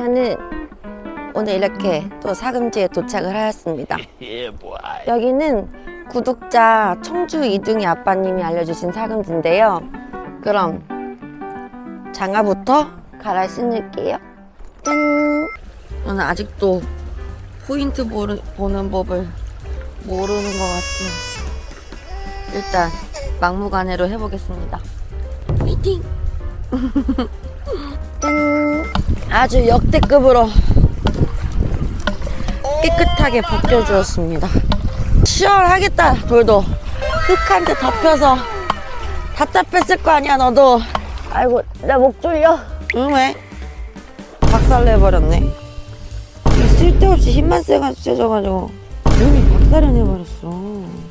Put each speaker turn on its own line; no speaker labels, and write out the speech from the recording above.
저희는 오늘 이렇게 또 사금지에 도착을 하였습니다. 여기는 구독자 청주 이둥이 아빠님이 알려주신 사금지인데요. 그럼 장화부터 갈아 신을게요. 짠! 저는 아직도 포인트 보르, 보는 법을 모르는 것 같아요. 일단 막무가내로 해보겠습니다. 화이팅! 짠! 아주 역대급으로 깨끗하게 벗겨주었습니다. 시원하겠다, 돌도. 흙한테 덮여서 답답했을 거 아니야, 너도. 아이고, 나 목 졸려. 응, 왜? 박살내버렸네. 이 쓸데없이 힘만 세가 세져가지고 몸이 박살을 내버렸어.